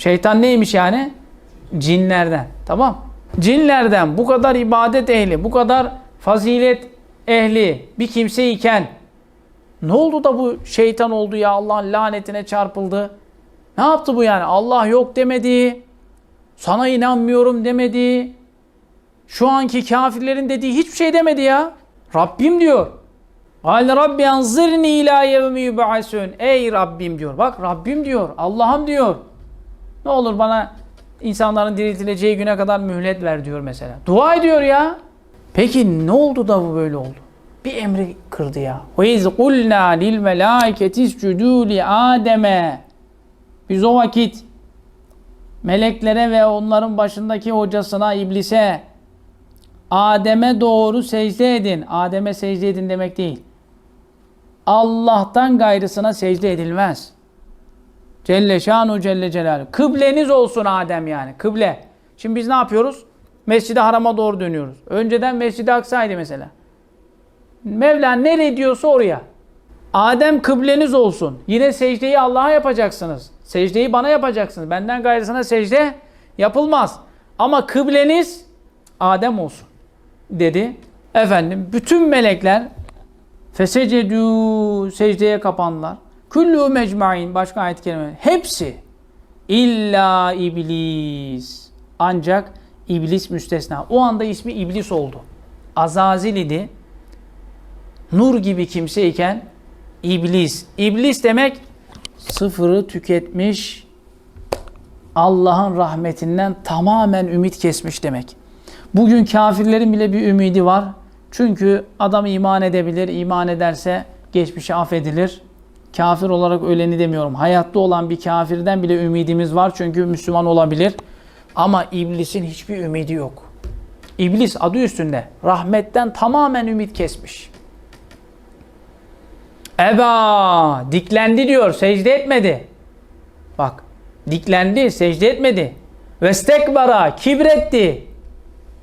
Şeytan neymiş yani? Cinlerden. Tamam. Cinlerden bu kadar ibadet ehli, bu kadar fazilet ehli bir kimse iken ne oldu da bu şeytan oldu ya Allah'ın lanetine çarpıldı? Ne yaptı bu yani? Allah yok demedi. Sana inanmıyorum demedi. Şu anki kafirlerin dediği hiçbir şey demedi ya. Rabbim diyor. Hal Rabbi anzirni ila yevmi. Ey Rabbim diyor. Bak Rabbim diyor. Allah'ım diyor. Ne olur bana insanların diriltileceği güne kadar mühlet ver diyor mesela. Dua ediyor ya. Peki ne oldu da bu böyle oldu? Bir emri kırdı ya. Lil melaiketi iscudu li Adem'e. Biz o vakit meleklere ve onların başındaki hocasına, iblise Adem'e doğru secde edin. Adem'e secde edin demek değil. Allah'tan gayrısına secde edilmez. Celle şanu celle celaluhu. Kıbleniz olsun Adem yani. Kıble. Şimdi biz ne yapıyoruz? Mescid-i Haram'a doğru dönüyoruz. Önceden Mescid-i Aksa'ydı mesela. Mevla nereye diyorsa oraya. Adem kıbleniz olsun. Yine secdeyi Allah'a yapacaksınız. Secdeyi bana yapacaksınız. Benden gayrısına secde yapılmaz. Ama kıbleniz Adem olsun dedi. Efendim bütün melekler fesecedü secdeye kapandılar. Kullu mecmain başka ayet kelime. Hepsi illa iblis. Ancak iblis müstesna. O anda ismi iblis oldu. Azazil idi. Nur gibi kimse iken iblis. İblis demek sıfırı tüketmiş, Allah'ın rahmetinden tamamen ümit kesmiş demek. Bugün kafirlerin bile bir ümidi var. Çünkü adam iman edebilir, iman ederse geçmişi affedilir. Kafir olarak öleni demiyorum. Hayatta olan bir kafirden bile ümidimiz var çünkü Müslüman olabilir. Ama iblisin hiçbir ümidi yok. İblis adı üstünde. Rahmetten tamamen ümit kesmiş. Eba diklendi diyor, secde etmedi. Bak, diklendi, secde etmedi. Vestekbara, kibretti.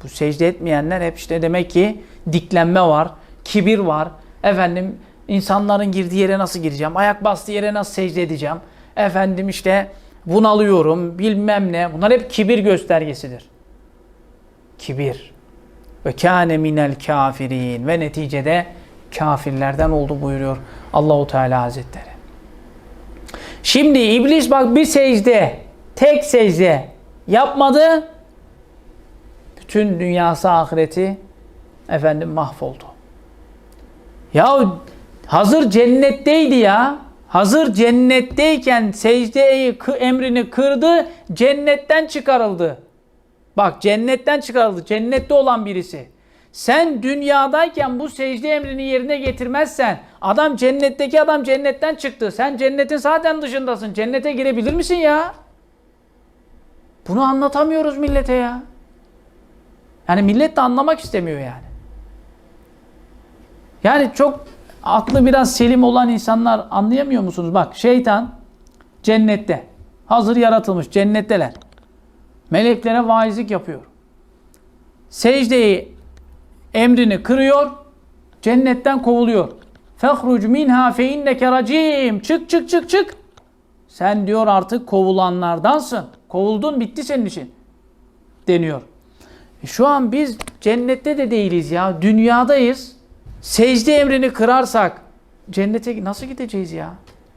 Bu secde etmeyenler hep işte demek ki diklenme var, kibir var. Efendim insanların girdiği yere nasıl gireceğim? Ayak bastığı yere nasıl secde edeceğim? Efendim işte bunalıyorum, bilmem ne. Bunlar hep kibir göstergesidir. Kibir. Ve kâne minel kafirin. Ve neticede kafirlerden oldu buyuruyor Allahu Teala Hazretleri. Şimdi iblis bak bir secde, tek secde yapmadı. Bütün dünyası ahireti efendim mahvoldu. Ya hazır cennetteydi ya. Hazır cennetteyken secdeyi emrini kırdı, cennetten çıkarıldı. Bak cennetten çıkarıldı. Cennette olan birisi. Sen dünyadayken bu secde emrini yerine getirmezsen adam cennetteki adam cennetten çıktı. Sen cennetin zaten dışındasın. Cennete girebilir misin ya? Bunu anlatamıyoruz millete ya. Yani millet de anlamak istemiyor yani. Yani çok aklı biraz selim olan insanlar anlayamıyor musunuz? Bak şeytan cennette. Hazır yaratılmış cennetteler. Meleklere vaizlik yapıyor. Secdeyi emrini kırıyor. Cennetten kovuluyor. Fehruc minha fe inneke racim. Çık çık çık çık. Sen diyor artık kovulanlardansın. Kovuldun bitti senin için. Deniyor. E şu an biz cennette de değiliz ya. Dünyadayız. Secde emrini kırarsak cennete nasıl gideceğiz ya?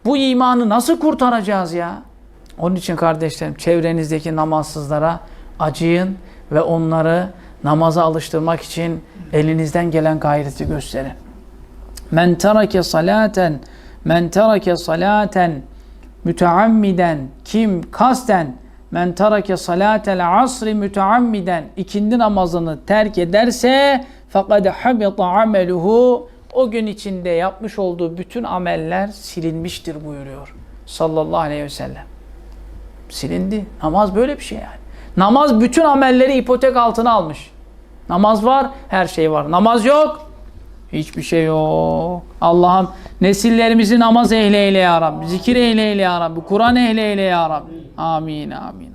Bu imanı nasıl kurtaracağız ya? Onun için kardeşlerim çevrenizdeki namazsızlara acıyın ve onları namaza alıştırmak için elinizden gelen gayreti gösterin. Men terake salaten men terake salaten müteammiden kim kasten men terake salatel asri müteammiden ikindi namazını terk ederse fakat habita ameluhu o gün içinde yapmış olduğu bütün ameller silinmiştir buyuruyor sallallahu aleyhi ve sellem. Silindi. Namaz böyle bir şey yani. Namaz bütün amelleri ipotek altına almış. Namaz var, her şey var. Namaz yok, hiçbir şey yok. Allah'ım nesillerimizi namaz eyle eyle ya Rabbi. Zikir eyle eyle ya Rabbi. Kur'an eyle eyle ya Rabbi. Amin amin.